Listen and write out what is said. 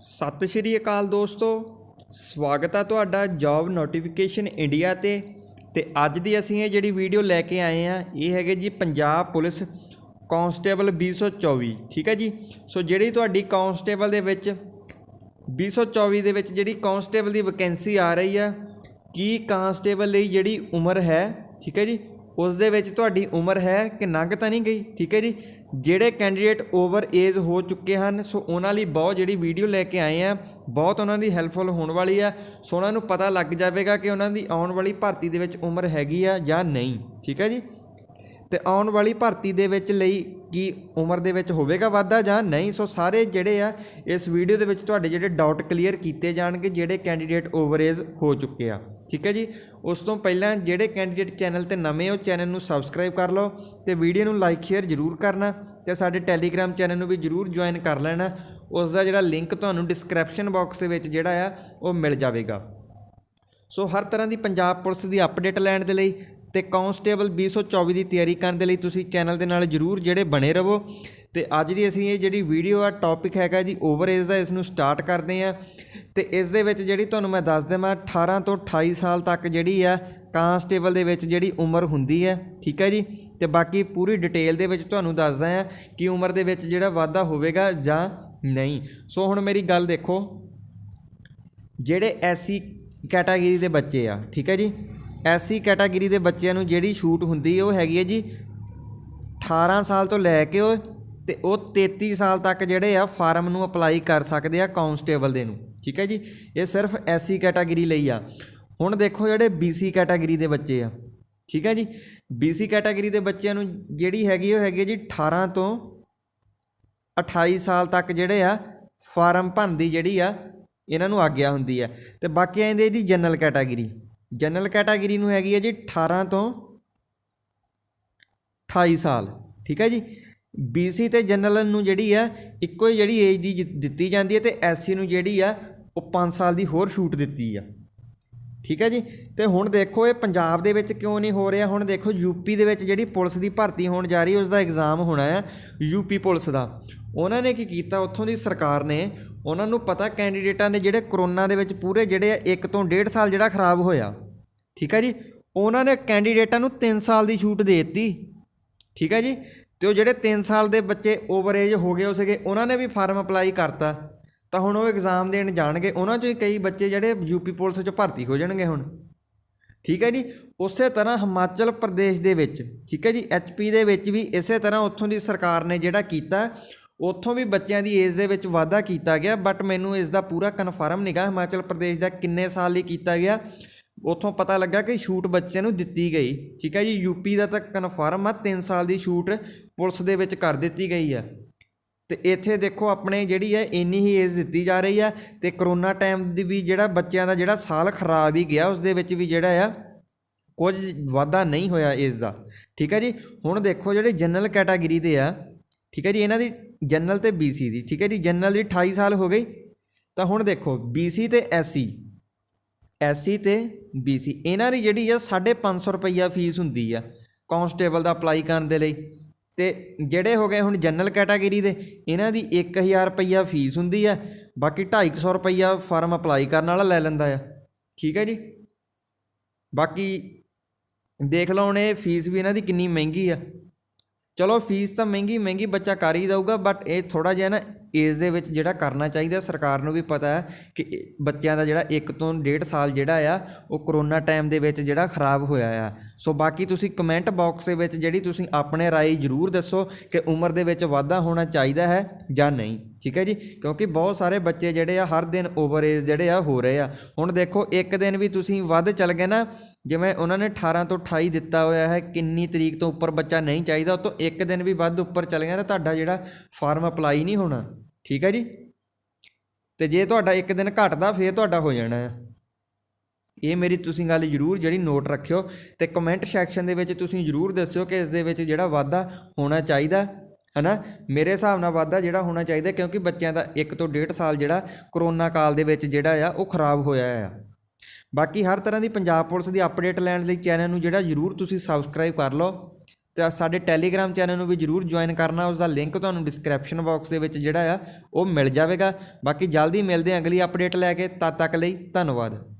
ਸਤਿ ਸ਼੍ਰੀ ਅਕਾਲ ਦੋਸਤੋ। ਸਵਾਗਤ ਹੈ ਤੁਹਾਡਾ ਜੌਬ ਨੋਟੀਫਿਕੇਸ਼ਨ ਇੰਡੀਆ ਤੇ। ਤੇ ਅੱਜ ਦੀ ਅਸੀਂ ਇਹ ਜਿਹੜੀ ਵੀਡੀਓ ਲੈ ਕੇ ਆਏ ਆ, ਇਹ ਹੈਗੇ ਜੀ ਪੰਜਾਬ ਪੁਲਿਸ ਕਾਂਸਟੇਬਲ 2024 ਠੀਕ ਹੈ ਜੀ? ਸੋ ਜਿਹੜੀ ਤੁਹਾਡੀ ਕਾਂਸਟੇਬਲ ਦੇ ਵਿੱਚ 2024 ਦੇ ਵਿੱਚ ਜਿਹੜੀ ਕਾਂਸਟੇਬਲ ਦੀ ਵੈਕੈਂਸੀ ਆ ਰਹੀ ਆ, ਕੀ ਕਾਂਸਟੇਬਲ ਲਈ ਜਿਹੜੀ ਉਮਰ ਹੈ, ਠੀਕ ਹੈ ਜੀ? ਉਸ ਦੇ ਵਿੱਚ ਤੁਹਾਡੀ ਉਮਰ ਹੈ ਕਿ ਨੰਗ ਤਾਂ ਨਹੀਂ ਗਈ, ਠੀਕ ਹੈ ਜੀ? ਜਿਹੜੇ ਕੈਂਡੀਡੇਟ ਓਵਰ ਏਜ ਹੋ ਚੁੱਕੇ ਹਨ, ਸੋ ਉਹਨਾਂ ਲਈ ਬਹੁਤ ਜਿਹੜੀ ਵੀਡੀਓ ਲੈ ਕੇ ਆਏ ਆ, ਬਹੁਤ ਉਹਨਾਂ ਦੀ ਹੈਲਪਫੁਲ ਹੋਣ ਵਾਲੀ ਆ। ਸੋ ਉਹਨਾਂ ਨੂੰ ਪਤਾ ਲੱਗ ਜਾਵੇਗਾ ਕਿ ਉਹਨਾਂ ਦੀ ਆਉਣ ਵਾਲੀ ਭਰਤੀ ਦੇ ਵਿੱਚ ਉਮਰ ਹੈਗੀ ਆ ਜਾਂ ਨਹੀਂ। ਠੀਕ ਹੈ ਜੀ? ਤੇ ਆਉਣ ਵਾਲੀ ਭਰਤੀ ਦੇ ਵਿੱਚ ਲਈ ਕੀ ਉਮਰ ਦੇ ਵਿੱਚ ਹੋਵੇਗਾ ਵਾਧਾ ਜਾਂ ਨਹੀਂ? ਸੋ ਸਾਰੇ ਜਿਹੜੇ ਆ, ਇਸ ਵੀਡੀਓ ਦੇ ਵਿੱਚ ਤੁਹਾਡੇ ਜਿਹੜੇ ਡਾਊਟ ਕਲੀਅਰ ਕੀਤੇ ਜਾਣਗੇ, ਜਿਹੜੇ ਕੈਂਡੀਡੇਟ ਓਵਰਏਜ ਹੋ ਚੁੱਕੇ ਆ। ਠੀਕ ਹੈ ਜੀ? ਉਸ ਤੋਂ ਪਹਿਲਾਂ ਜਿਹੜੇ ਕੈਂਡੀਡੇਟ ਚੈਨਲ ਤੇ ਨਵੇਂ ਹੋ ਚੈਨਲ ਨੂੰ ਸਬਸਕ੍ਰਾਈਬ ਕਰ ਲਓ ਤੇ ਵੀਡੀਓ ਨੂੰ ਲਾਈਕ ਸ਼ੇਅਰ ਜ਼ਰੂਰ ਕਰਨਾ ਤੇ ਸਾਡੇ ਟੈਲੀਗ੍ਰਾਮ ਚੈਨਲ ਨੂੰ ਵੀ ਜ਼ਰੂਰ ਜੁਆਇਨ ਕਰ ਲੈਣਾ। ਉਸ ਦਾ ਜਿਹੜਾ ਲਿੰਕ ਤੁਹਾਨੂੰ ਡਿਸਕ੍ਰਿਪਸ਼ਨ ਬਾਕਸ ਦੇ ਵਿੱਚ ਜਿਹੜਾ ਆ, ਉਹ ਮਿਲ ਜਾਵੇਗਾ। ਸੋ ਹਰ ਤਰ੍ਹਾਂ ਦੀ ਪੰਜਾਬ ਪੁਲਿਸ ਦੀ ਅਪਡੇਟ ਲੈਣ ਦੇ ਲਈ ਤੇ ਕਾਂਸਟੇਬਲ 2024 ਦੀ ਤਿਆਰੀ ਕਰਨ ਦੇ ਲਈ ਤੁਸੀਂ ਚੈਨਲ ਦੇ ਨਾਲ ਜਰੂਰ ਜਿਹੜੇ ਬਣੇ ਰਹੋ। ਤੇ ਅੱਜ ਦੀ ਅਸੀਂ ਇਹ ਜਿਹੜੀ ਵੀਡੀਓ ਆ ਟੌਪਿਕ ਹੈਗਾ ਜੀ ਓਵਰਏਜ ਦਾ, ਇਸ ਨੂੰ ਸਟਾਰਟ ਕਰਦੇ ਆ ਤੇ ਇਸ ਦੇ ਵਿੱਚ ਜਿਹੜੀ ਤੁਹਾਨੂੰ ਮੈਂ ਦੱਸ ਦੇਵਾਂ 18 ਤੋਂ 28 ਸਾਲ ਤੱਕ ਜਿਹੜੀ ਆ, ਕਾਂਸਟੇਬਲ ਦੇ ਵਿੱਚ ਜਿਹੜੀ ਉਮਰ ਹੁੰਦੀ ਹੈ, ਠੀਕ ਹੈ ਜੀ? ਤੇ ਬਾਕੀ ਪੂਰੀ ਡਿਟੇਲ ਦੇ ਵਿੱਚ ਤੁਹਾਨੂੰ ਦੱਸਦਾ ਆ ਕਿ ਉਮਰ ਦੇ ਵਿੱਚ ਜਿਹੜਾ ਵਾਧਾ ਹੋਵੇਗਾ ਜਾਂ ਨਹੀਂ। ਸੋ ਹੁਣ ਮੇਰੀ ਗੱਲ ਦੇਖੋ, ਜਿਹੜੇ ਐਸੀ ਕੈਟਾਗਰੀ ਦੇ ਬੱਚੇ ਆ, ਠੀਕ ਹੈ ਜੀ? ਐਸੀ ਕੈਟਾਗਰੀ ਦੇ ਬੱਚਿਆਂ ਨੂੰ ਜਿਹੜੀ ਛੂਟ ਹੁੰਦੀ ਹੈ, ਉਹ ਹੈਗੀ ਹੈ ਜੀ 18 ਸਾਲ ਤੋਂ ਲੈ ਕੇ ਉਹ ਤੇ ਉਹ 33 ਸਾਲ ਤੱਕ ਜਿਹੜੇ ਆ ਫਾਰਮ ਨੂੰ ਅਪਲਾਈ ਕਰ ਸਕਦੇ ਆ ਕਾਂਸਟੇਬਲ ਦੇ ਨੂੰ, ਠੀਕ ਹੈ ਜੀ? ਇਹ ਸਿਰਫ ਐਸੀ ਕੈਟਾਗਰੀ ਲਈ ਆ। ਹੁਣ ਦੇਖੋ ਜਿਹੜੇ BC ਕੈਟਾਗਰੀ ਦੇ ਬੱਚੇ ਆ, ਠੀਕ ਹੈ ਜੀ? BC ਕੈਟਾਗਰੀ ਦੇ ਬੱਚਿਆਂ ਨੂੰ ਜਿਹੜੀ ਹੈਗੀ, ਉਹ ਹੈਗੀ ਹੈ ਜੀ 18 ਤੋਂ 28 ਸਾਲ ਤੱਕ ਜਿਹੜੇ ਆ ਫਾਰਮ ਭਰਨ ਦੀ ਜਿਹੜੀ ਆ, ਇਹਨਾਂ ਨੂੰ ਆਗਿਆ ਹੁੰਦੀ ਹੈ। ਤੇ ਬਾਕੀ ਆਂਦੇ ਜੀ ਜਨਰਲ ਕੈਟਾਗਰੀ। ਜਨਰਲ ਕੈਟਾਗਰੀ ਨੂੰ ਹੈਗੀ ਹੈ ਜੀ 18 ਤੋਂ 28 ਸਾਲ, ਠੀਕ ਹੈ ਜੀ? BC ਤੇ ਜਨਰਲ ਨੂੰ ਜਿਹੜੀ ਆ, ਇੱਕੋ ਹੀ ਜਿਹੜੀ ਏਜ ਦੀ ਜਿ- ਦਿੱਤੀ ਜਾਂਦੀ ਹੈ ਤੇ SC ਨੂੰ ਜਿਹੜੀ ਆ, ਉਹ 5 ਸਾਲ ਦੀ ਹੋਰ ਛੂਟ ਦਿੱਤੀ ਆ। ਠੀਕ ਹੈ ਜੀ? ਤੇ ਹੁਣ ਦੇਖੋ ਇਹ ਪੰਜਾਬ ਦੇ ਵਿੱਚ ਕਿਉਂ ਨਹੀਂ ਹੋ ਰਿਹਾ? ਹੁਣ ਦੇਖੋ ਯੂਪੀ ਦੇ ਵਿੱਚ ਜਿਹੜੀ ਪੁਲਿਸ ਦੀ ਭਰਤੀ ਹੋਣ ਜਾ ਰਹੀ ਹੈ ਉਸ ਦਾ ਐਗਜ਼ਾਮ ਹੋਣਾ ਹੈ ਯੂਪੀ ਪੁਲਿਸ ਦਾ। ਉਹਨਾਂ ਨੇ ਕੀ ਕੀਤਾ? ਉੱਥੋਂ ਦੀ ਸਰਕਾਰ ਨੇ ਉਹਨਾਂ ਨੂੰ ਪਤਾ ਕੈਂਡੀਡੇਟਾਂ ਦੇ ਜਿਹੜੇ ਕਰੋਨਾ ਦੇ ਵਿੱਚ ਪੂਰੇ ਜਿਹੜੇ ਆ, ਇੱਕ ਤੋਂ ਡੇਢ ਸਾਲ ਜਿਹੜਾ ਖਰਾਬ ਹੋਇਆ। ਠੀਕ ਹੈ ਜੀ? ਉਹਨਾਂ ਨੇ ਕੈਂਡੀਡੇਟਾਂ ਨੂੰ 3 ਸਾਲ ਦੀ ਛੂਟ ਦੇ ਦਿੱਤੀ। ਠੀਕ ਹੈ ਜੀ? ਤੇ ਉਹ ਜਿਹੜੇ 3 ਸਾਲ ਦੇ ਬੱਚੇ ਓਵਰ ਏਜ ਹੋ ਗਏ ਹੋ ਸੀਗੇ, ਉਹਨਾਂ ਨੇ ਵੀ ਫਾਰਮ ਅਪਲਾਈ ਕਰਤਾ। ਤਾਂ ਹੁਣ ਉਹ ਐਗਜ਼ਾਮ ਦੇਣ ਜਾਣਗੇ, ਉਹਨਾਂ ਚੋਂ ਹੀ ਕਈ ਬੱਚੇ ਜਿਹੜੇ ਯੂਪੀ ਪੁਲਿਸ 'ਚ ਭਰਤੀ ਹੋ ਜਾਣਗੇ ਹੁਣ। ਠੀਕ ਹੈ ਜੀ? ਉਸੇ ਤਰ੍ਹਾਂ ਹਿਮਾਚਲ ਪ੍ਰਦੇਸ਼ ਦੇ ਵਿੱਚ, ਠੀਕ ਹੈ ਜੀ? ਐਚਪੀ ਦੇ ਵਿੱਚ ਵੀ ਇਸੇ ਤਰ੍ਹਾਂ ਉੱਥੋਂ ਦੀ ਸਰਕਾਰ ਨੇ ਜਿਹੜਾ ਕੀਤਾ ਉੱਥੋਂ ਵੀ ਬੱਚਿਆਂ ਦੀ ਏਜ ਦੇ ਵਿੱਚ ਵਾਧਾ ਕੀਤਾ ਗਿਆ ਬਟ ਮੈਨੂੰ ਇਸ ਦਾ ਪੂਰਾ ਕਨਫਰਮ ਨਹੀਂਗਾ ਹਿਮਾਚਲ ਪ੍ਰਦੇਸ਼ ਦਾ ਕਿੰਨੇ ਸਾਲ ਲਈ ਕੀਤਾ ਗਿਆ, ਉੱਥੋਂ ਪਤਾ ਲੱਗਾ ਕਿ ਛੂਟ ਬੱਚਿਆਂ ਨੂੰ ਦਿੱਤੀ ਗਈ। ਠੀਕ ਹੈ ਜੀ ਯੂਪੀ ਦਾ ਤਾਂ ਕਨਫਰਮ ਆ 3 ਸਾਲ ਦੀ ਛੂਟ ਪੁਲਿਸ ਦੇ ਵਿੱਚ ਕਰ ਦਿੱਤੀ ਗਈ ਆ। ਤੇ ਇੱਥੇ ਦੇਖੋ ਆਪਣੇ ਜਿਹੜੀ ਹੈ ਇੰਨੀ ਹੀ ਏਜ ਦਿੱਤੀ ਜਾ ਰਹੀ ਆ, ਤੇ ਕਰੋਨਾ ਟਾਈਮ ਦੀ ਵੀ ਜਿਹੜਾ ਬੱਚਿਆਂ ਦਾ ਜਿਹੜਾ ਸਾਲ ਖਰਾਬ ਹੀ ਗਿਆ ਉਸ ਦੇ ਵਿੱਚ ਵੀ ਜਿਹੜਾ ਆ, ਕੁਝ ਵਾਧਾ ਨਹੀਂ ਹੋਇਆ ਏਜ ਦਾ। ਠੀਕ ਹੈ ਜੀ, ਹੁਣ ਦੇਖੋ ਜਿਹੜੇ ਜਨਰਲ ਕੈਟਾਗਰੀ ਦੇ ਆ ਠੀਕ ਹੈ ਜੀ, ਇਹਨਾਂ ਦੀ ਜਨਰਲ ਤੇ BC ਦੀ, ਠੀਕ ਹੈ ਜੀ, ਜਨਰਲ ਦੀ 28 ਸਾਲ ਹੋ ਗਈ। ਤਾਂ ਹੁਣ ਦੇਖੋ BC ਤੇ SC SC ਤੇ BC ਇਹਨਾਂ ਦੀ ਜਿਹੜੀ ਆ 550 ਰੁਪਈਆ ਫੀਸ ਹੁੰਦੀ ਆ ਕਾਂਸਟੇਬਲ ਦਾ ਅਪਲਾਈ ਕਰਨ ਦੇ ਲਈ। ਤੇ ਜਿਹੜੇ ਹੋ ਗਏ ਹੁਣ ਜਨਰਲ ਕੈਟਾਗਰੀ ਦੇ, ਇਹਨਾਂ ਦੀ 1000 ਰੁਪਈਆ ਫੀਸ ਹੁੰਦੀ ਆ, ਬਾਕੀ 250 ਰੁਪਈਆ ਫਾਰਮ ਅਪਲਾਈ ਕਰਨ ਵਾਲਾ ਲੈ ਲੈਂਦਾ ਆ। ਠੀਕ ਹੈ ਜੀ। ਬਾਕੀ ਦੇਖ ਲਓ ਹੁਣ ਇਹ ਫੀਸ ਵੀ ਇਹਨਾਂ ਦੀ ਕਿੰਨੀ ਮਹਿੰਗੀ ਆ। ਚਲੋ ਫੀਸ ਤਾਂ ਮਹਿੰਗੀ ਮਹਿੰਗੀ ਬੱਚਾ ਕਰ ਹੀ ਦਊਗਾ ਬਟ ਇਹ ਥੋੜਾ ਜਿਹਾ ਨਾ ਏਜ ਦੇ ਵਿੱਚ ਜਿਹੜਾ ਕਰਨਾ ਚਾਹੀਦਾ ਸਰਕਾਰ ਨੂੰ ਵੀ ਪਤਾ ਹੈ ਕਿ ਇਹ ਬੱਚਿਆਂ ਦਾ ਜਿਹੜਾ 1 ਤੋਂ 1.5 ਸਾਲ ਜਿਹੜਾ ਆ ਉਹ ਕਰੋਨਾ ਟਾਈਮ ਦੇ ਵਿੱਚ ਜਿਹੜਾ ਖਰਾਬ ਹੋਇਆ ਆ ਸੋ ਬਾਕੀ ਤੁਸੀਂ ਕਮੈਂਟ ਬਾਕਸ ਦੇ ਵਿੱਚ ਜਿਹੜੀ ਤੁਸੀਂ ਆਪਣੇ رائے ਜ਼ਰੂਰ ਦੱਸੋ ਕਿ ਉਮਰ ਦੇ ਵਿੱਚ ਵਾਧਾ ਹੋਣਾ ਚਾਹੀਦਾ ਹੈ ਜਾਂ ਨਹੀਂ ਠੀਕ ਹੈ ਜੀ ਕਿਉਂਕਿ ਬਹੁਤ ਸਾਰੇ ਬੱਚੇ ਜਿਹੜੇ ਆ ਹਰ ਦਿਨ ਓਵਰ ਏਜ ਜਿਹੜੇ ਆ ਹੋ ਰਹੇ ਆ ਹੁਣ ਦੇਖੋ ਇੱਕ ਦਿਨ ਵੀ ਤੁਸੀਂ ਵੱਧ ਚੱਲ ਗਏ ਨਾ ਜਿਵੇਂ ਉਹਨਾਂ ਨੇ 18 ਤੋਂ 28 ਦਿੱਤਾ ਹੋਇਆ ਹੈ ਕਿੰਨੀ ਤਰੀਕ ਤੋਂ ਉੱਪਰ ਬੱਚਾ ਨਹੀਂ ਚਾਹੀਦਾ ਉਹ ਤੋਂ ਇੱਕ ਦਿਨ ਵੀ ਵੱਧ ਉੱਪਰ ਚੱਲ ਗਿਆ ਤਾਂ ਤੁਹਾਡਾ ਜਿਹੜਾ ਫਾਰਮ ਅਪਲਾਈ ਨਹੀਂ ਹੋਣਾ ਠੀਕ ਹੈ ਜੀ? ਤੇ ਜੇ ਤੁਹਾਡਾ ਇੱਕ ਦਿਨ ਘਟਦਾ, ਫੇਰ ਤੁਹਾਡਾ ਹੋ ਜਾਣਾ। ਹੈ ਇਹ ਮੇਰੀ ਤੁਸੀਂ ਗੱਲ ਜ਼ਰੂਰ ਜਿਹੜੀ ਨੋਟ ਰੱਖਿਓ ਤੇ ਕਮੈਂਟ ਸੈਕਸ਼ਨ ਦੇ ਵਿੱਚ ਤੁਸੀਂ ਜ਼ਰੂਰ ਦੱਸਿਓ ਕਿ ਇਸ ਦੇ ਵਿੱਚ ਜਿਹੜਾ ਵਾਧਾ ਹੋਣਾ ਚਾਹੀਦਾ, ਹਨਾ? ਮੇਰੇ ਹਿਸਾਬ ਨਾਲ ਵਾਧਾ ਜਿਹੜਾ ਹੋਣਾ ਚਾਹੀਦਾ, ਕਿਉਂਕਿ ਬੱਚਿਆਂ ਦਾ 1 ਤੋਂ 1.5 ਸਾਲ ਜਿਹੜਾ ਕਰੋਨਾ ਕਾਲ ਦੇ ਵਿੱਚ ਜਿਹੜਾ ਆ, ਉਹ ਖਰਾਬ ਹੋਇਆ ਆ। ਬਾਕੀ ਹਰ ਤਰ੍ਹਾਂ ਦੀ ਪੰਜਾਬ ਪੁਲਿਸ ਦੀ ਅਪਡੇਟ ਲੈਣ ਲਈ ਚੈਨਲ ਨੂੰ ਜਿਹੜਾ ਜ਼ਰੂਰ ਤੁਸੀਂ ਸਬਸਕ੍ਰਾਈਬ ਕਰ ਲਓ। ਤਾਂ ਸਾਡੇ ਟੈਲੀਗ੍ਰਾਮ ਚੈਨਲ ਨੂੰ ਵੀ ਜਰੂਰ ਜੁਆਇਨ ਕਰਨਾ ਉਸ ਦਾ ਲਿੰਕ ਤੁਹਾਨੂੰ ਡਿਸਕ੍ਰਿਪਸ਼ਨ ਬਾਕਸ ਦੇ ਵਿੱਚ ਜਿਹੜਾ ਆ, ਉਹ ਮਿਲ ਜਾਵੇਗਾ। ਬਾਕੀ ਜਲਦੀ ਮਿਲਦੇ ਹਾਂ ਅਗਲੀ ਅਪਡੇਟ ਲੈ ਕੇ, ਤਦ ਤੱਕ ਲਈ ਧੰਨਵਾਦ।